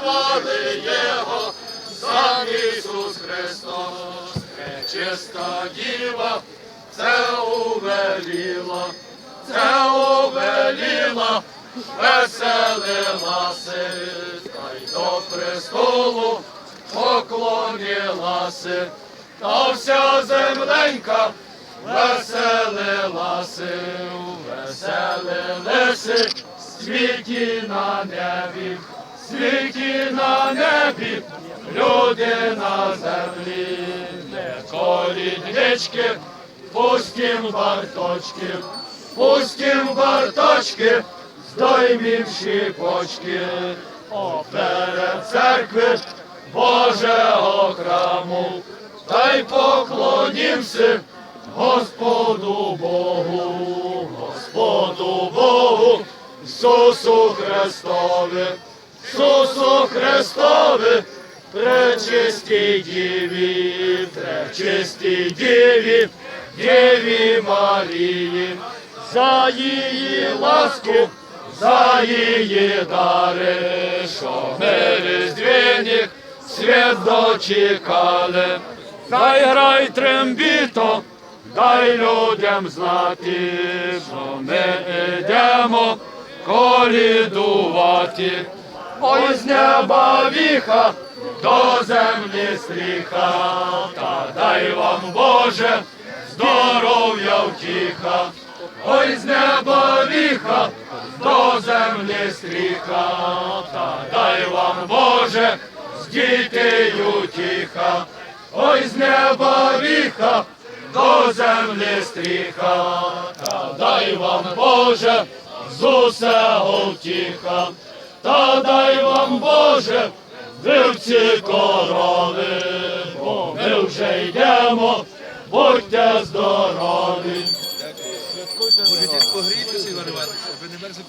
звали Його, сам Ісус Христос, пречиста діва, це увеліла, це увеліла, веселилася, та й до престолу поклонилася, та вся земленька веселилася, веселилися, світі на небі, світі на небі, люди на землі, не коліднички, пустім барточки, пустім барточки, здоймім шипочки, о перед церкви Божого храму, та й поклонімся Господу Богу, Господу Богу, Ісусу Христові, Ісусу Христові, пречистій діві, пречистій діві, Діві Марії, за її ласку, за її дари, що ми різдвяних свят дочекали. Дай грай трембіто, дай людям знати, що ми йдемо колідувати. З неба віха, до землі стріха, та дай вам Боже, здоров'я втіха. Ой, з неба віха, до землі стріха, та дай вам Боже, з дітею тіха. З неба віха, до землі стріха, та дай вам Боже, з усього втіха, та дай вам Боже, вивці корони, бо ми вже йдемо, будьте здорові. Погрітися, Іван Іванович, щоб не мерзли.